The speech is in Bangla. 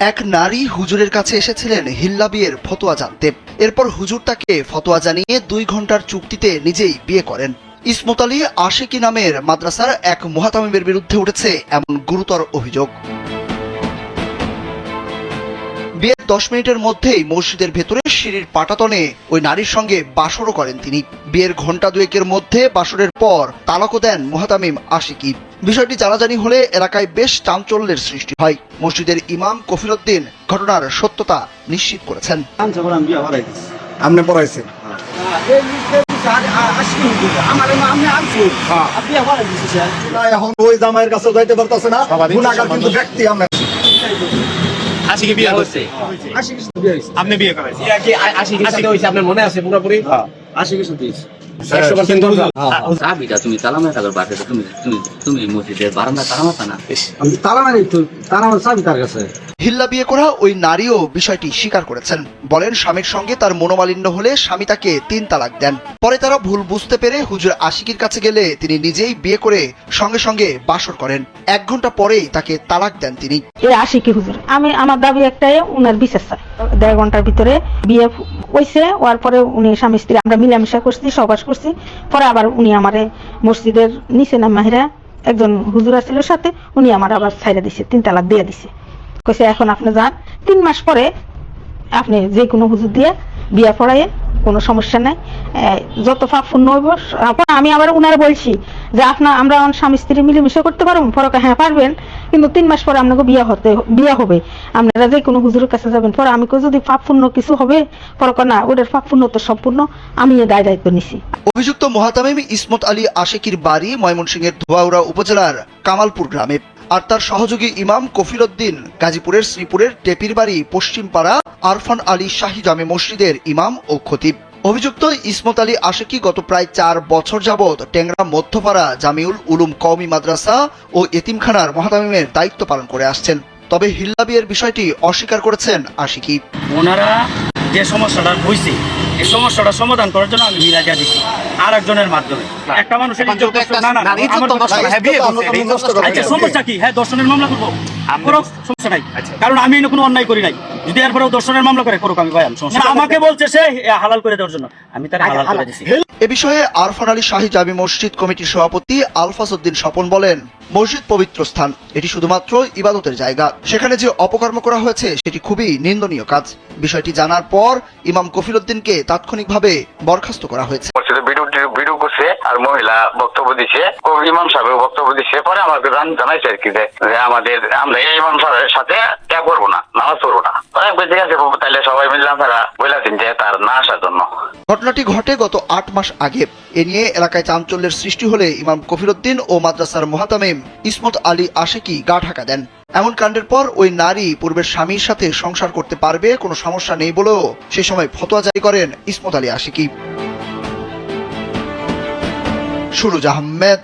এক নারী হুজুরের কাছে এসেছিলেন হিল্লা বিয়ের ফতোয়া জানতে। এরপর হুজুর তাকে ফতোয়া জানিয়ে দুই ঘণ্টার চুক্তিতে নিজেই বিয়ে করেন। ইসমত আলী আশিকি নামের মাদ্রাসার এক মহাতামিমের বিরুদ্ধে উঠেছে এমন গুরুতর অভিযোগ। বিয়ের দশ মিনিটের মধ্যেই মসজিদের ভেতরে সিঁড়ির পাটাতনে ওই নারীর সঙ্গে বাসরও করেন তিনি। বিয়ের ঘণ্টা দুয়েকের মধ্যে বাসরের পর তালাকও দেন মোহাতামিম আশিকি। বিষয়টি জানাজানি হলে এলাকায় বেশ চাঞ্চল্যের সৃষ্টি হয়। মসজিদের ইমাম কফিরুদ্দিন ঘটনার সত্যতা নিশ্চিত করেছেন। না এখন ওই জামাইয়ের কাছে যাইতে পারতাছে না। গুণাগার কিন্তু ব্যক্তি আমরা। আশিকে বিয়ে করছে। আপনি বিয়ে করেছেন কি আশিকের সাথে হয়েছে আপনার মনে আছে পুরোপুরি? আশি কিছু দিয়েছে একশো পার্সেন্ট চাবিটা তুমি তালা মেরে বাসাতে তুমি তুমি তুমি মসজিদের বারান্দা তালা মারতা না তালা মারি তো তালা আমার চাবি তার কাছে? হিল্লা বিয়ে করা ওই নারীও বিষয়টি স্বীকার করেছেন। বলেন, স্বামীর সঙ্গে তার মনোমালিন্য হলে স্বামী তাকে তিন তালাক দেন। পরে তারা ভুল বুঝতে পেরে হুজুর আশিকির কাছে গেলে তিনি নিজেই বিয়ে করে সঙ্গে সঙ্গে বাসর করেন। এক ঘণ্টা পরেই তাকে তালাক দেন তিনি। এই আশিকি হুজুর, আমি, আমার দাবি একটাই, উনার চাই দেড় ঘণ্টার ভিতরে বিয়ে হয়েছে হওয়ার পরে উনি স্বামী স্ত্রী, আমরা মিলামিশা করছি সবাস করছি। পরে আবার উনি আমারে মসজিদের নিচে না মাহিরা একজন হুজুর আছিল সাথে, উনি আমার আবার ছাইরা দিছে, তিন তালাক দিয়ে দিছে। কইছে, এখন আপনি যান। তিন মাস পরে আপনি যে কোনো হুজুর দিয়ে বিয়া পড়াইয়ে কোনো সমস্যা নাই। যত পাপ পূর্ণ হইব আমি আবার উনারে বলছি যে আপনার আমরা আমার স্বামী স্ত্রী মিলেমিশে করতে পারব পরে হ্যাঁ পারবেন, কিন্তু তিন মাস পরে আপনাকে বিয়া হতে বিয়া হবে। আপনারা যে কোনো হুজুরের কাছে যাবেন, পরে আমি যদি পাপ পূর্ণ কিছু হবে পরে না ওটার পাপ পূর্ণ তো সম্পূর্ণ আমি এ দায় দায়িত্ব নিছি। অভিযুক্ত মহাতামিম ইসমত আলী আশিকির বাড়ি, ময়মনসিংহের ধোয়াউড়া উপজেলার কামালপুর গ্রামে। আর তার সহযোগী ইমাম কফিরুদ্দিন গাজীপুরের শ্রীপুরের টেপির বাড়ি পশ্চিমপাড়া আরফান আলী শাহী জামে মসজিদের ইমাম ও খতিব। অভিযুক্ত ইসমত আলী আশিকি গত প্রায় চার বছর যাবৎ টেংরা মধ্যপাড়া জামিউল উলুম কওমি মাদ্রাসা ও এতিমখানার মহাতামিমের দায়িত্ব পালন করে আসছেন। তবে হিল্লা বিয়ের বিষয়টি অস্বীকার করেছেন আশিকি। ওনারা যে সমস্যাটা হয়েছে এই সমস্যাটা সমাধান করার জন্য আমি মিলাজা দিচ্ছি আর একজনের মাধ্যমে একটা মানুষের। হ্যাঁ, আচ্ছা? সমস্যা কি? হ্যাঁ দর্শনের মামলা করব। করো সমস্যা নাই। কারণ আমি কোনো অন্যায় করি নাই। যদি এরপরেও দর্শনের মামলা করে করুক আমি ভাই আমাকে বলছে সে হালাল করে দেওয়ার জন্য। আমি তার হালাল করে দিছি। এ বিষয়ে আরফান আলী শাহী জামি মসজিদ কমিটির সভাপতি আলফাসউদ্দিন স্বপন বলেন মসজিদ পবিত্র স্থান এটি শুধুমাত্র ইবাদতের জায়গা। সেখানে যে অপকর্ম করা হয়েছে সেটি খুবই নিন্দনীয় কাজ। বিষয়টি জানার পর ইমাম কফিরুদ্দিনকে তাৎক্ষণিকভাবে বরখাস্ত করা হয়েছে। মসজিদে ভিডিও ভিডিও করছে আর মহিলা বক্তব্য দিছে ও ইমাম সাহেব বক্তব্য দিছে পরে আমাকে জানাইছে আর কি যে যে আমাদের আমরা এই ইমাম সাহেবের সাথে ত্যাগ করব না নামাজ পড়ব না। পরে আমি বলছি, ঠিক আছে তাহলে সবাই মিলে আপনারা বলেছেন যে তার না আসার জন্য। ঘটনাটি ঘটে গত আট মাস আগে। এ নিয়ে এলাকায় চাঞ্চল্যের সৃষ্টি হলে ইমাম কফিরুদ্দিন ও মাদ্রাসার মহাতামিম ইসমত আলী আশেকি গা ঢাকা দেন। এমন কাণ্ডের পর ওই নারী পূর্বের স্বামীর সাথে সংসার করতে পারবে কোনো সমস্যা নেই বলেও সে সময় ফতোয়া জারি করেন ইসমত আলী আশিকি। সুরুজ আহমেদ